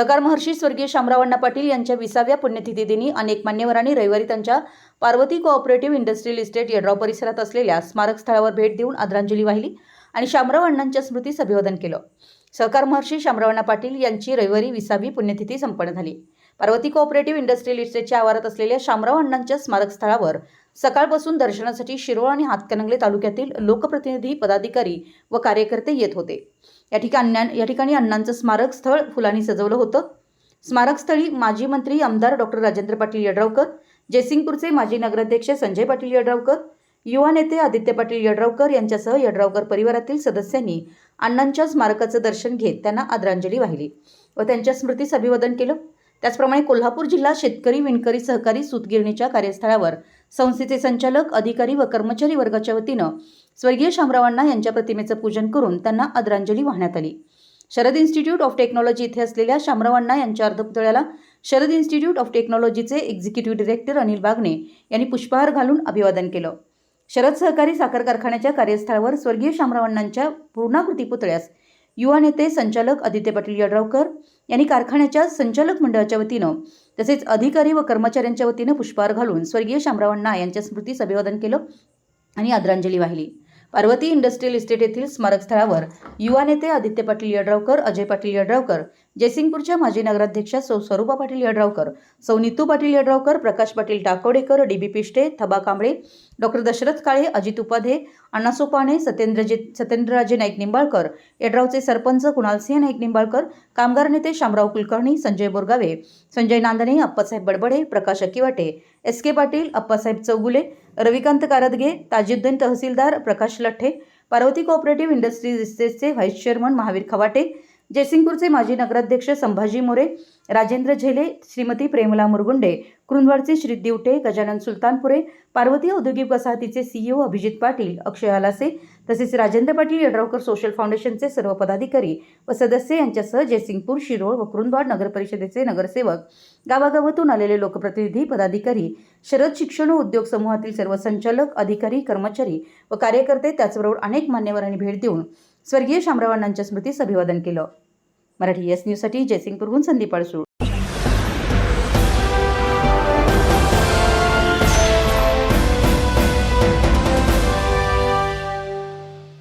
सहकार महर्षी स्वर्गीय शामरावण्णा पाटील यांच्या विसाव्या पुण्यतिथी दिनी अनेक मान्यवरांनी रविवारी त्यांच्या Parvati cooperative industrial estate Yadrav परिसरात असलेल्या स्मारक स्थळावर भेट देऊन आदरांजली वाहिली आणि शामराव अण्णांच्या स्मृतीस अभिवादन केलं. सहकार महर्षी शामरावण्णा पाटील यांची रविवारी विसावी पुण्यतिथी संपन्न झाली. पार्वती कोऑपरेटिव्ह इंडस्ट्रियल इस्टेटच्या आवारात असलेल्या शामराव अण्णांच्या स्मारक स्थळावर सकाळपासून दर्शनासाठी शिरोळ आणि हातकणंगले तालुक्यातील लोकप्रतिनिधी पदाधिकारी व कार्यकर्ते येत होते. या ठिकाणी या ठिकाणी अण्णांचं स्मारक स्थळ फुलांनी सजवलं होतं. स्मारक स्थळी माजी मंत्री आमदार डॉक्टर राजेंद्र पाटील यड्रावकर जयसिंगपूरचे माजी नगराध्यक्ष संजय पाटील यड्रावकर युवा नेते आदित्य पाटील यड्रावकर यांच्यासह यड्रावकर परिवारातील सदस्यांनी अण्णांच्या स्मारकाचं दर्शन घेत त्यांना आदरांजली वाहिली व त्यांच्या स्मृतीस अभिवादन केलं. त्याचप्रमाणे कोल्हापूर जिल्हा शेतकरी विणकरी सहकारी सूतगिरणीच्या कार्यस्थळावर संस्थेचे संचालक अधिकारी व कर्मचारी वर्गाच्या वतीनं स्वर्गीय शामरावांना यांच्या प्रतिमेचं पूजन करून त्यांना आदरांजली वाहण्यात आली. शरद इन्स्टिट्यूट ऑफ टेक्नॉलॉजी इथे असलेल्या शामरावांना यांच्या अर्धपुतळ्याला शरद इन्स्टिट्यूट ऑफ टेक्नॉलॉजीचे एक्झिक्युटिव्ह डिरेक्टर अनिल बागणे यांनी पुष्पहार घालून अभिवादन केलं. शरद सहकारी साखर कारखान्याच्या कार्यस्थळावर स्वर्गीय शामरावांनांच्या पूर्णाकृती पुतळ्यास युवा नेते संचालक आदित्य पाटील यड्रावकर यांनी कारखान्याच्या संचालक मंडळाच्या वतीनं तसेच अधिकारी व कर्मचाऱ्यांच्या वतीनं पुष्पहार घालून स्वर्गीय शामरावांना यांच्या स्मृतीस अभिवादन केलं आणि आदरांजली वाहिली. पार्वती इंडस्ट्रियल इस्टेट येथील स्मारक स्थळावर युवा नेते आदित्य पाटील यड्रावकर अजय पाटील यड्रावकर जयसिंगपूरच्या माजी नगराध्यक्षा सौ स्वरूपा पाटील यड्रावकर सौ Nitu Patil Yadravkar Prakash Patil Takodekar D B Pishte Thaba Kamble doctor Dashrath Kale Ajit Upadhe Anna Sopane Satyendraji Satyendraraje Naik Nimbalkar यड्रावचे sarpanch Kunalsinh Naik Nimbalkar कामगार नेते Shamrao Kulkarni Sanjay Borgave Sanjay Nandane Appasaheb Badbade Prakash Akiwate S K Patil Appasaheb Chougule Ravikant Kardage Tajuddin Tahsildar Prakash Lathe Parvati cooperative industries इस्टेटचे vice chairman Mahavir खवाटे जयसिंगपूरचे माजी नगराध्यक्ष संभाजी मोरे राजेंद्र झेले श्रीमती प्रेमला मुरगुंडे कुरुंदवाडचे श्री दिवटे गजानन सुलतानपुरे पार्वती औद्योगिक वसाहतीचे CEO Abhijit Patil Akshay Alase तसेच Rajendra Patil Yadravkar social फाउंडेशनचे सर्व पदाधिकारी व सदस्य यांच्यासह जयसिंगपूर शिरोळ व कुरुंदवाड नगर परिषदेचे नगरसेवक गावागावातून आलेले लोकप्रतिनिधी पदाधिकारी शरद शिक्षण व उद्योग समूहातील सर्व संचालक अधिकारी कर्मचारी व कार्यकर्ते त्याचबरोबर अनेक मान्यवरांनी भेट देऊन स्वर्गीय शामरावांनांच्या स्मृतीस अभिवादन केलं. मराठी एस न्यूजसाठी जयसिंगपूरहून संदीप अडसूळ.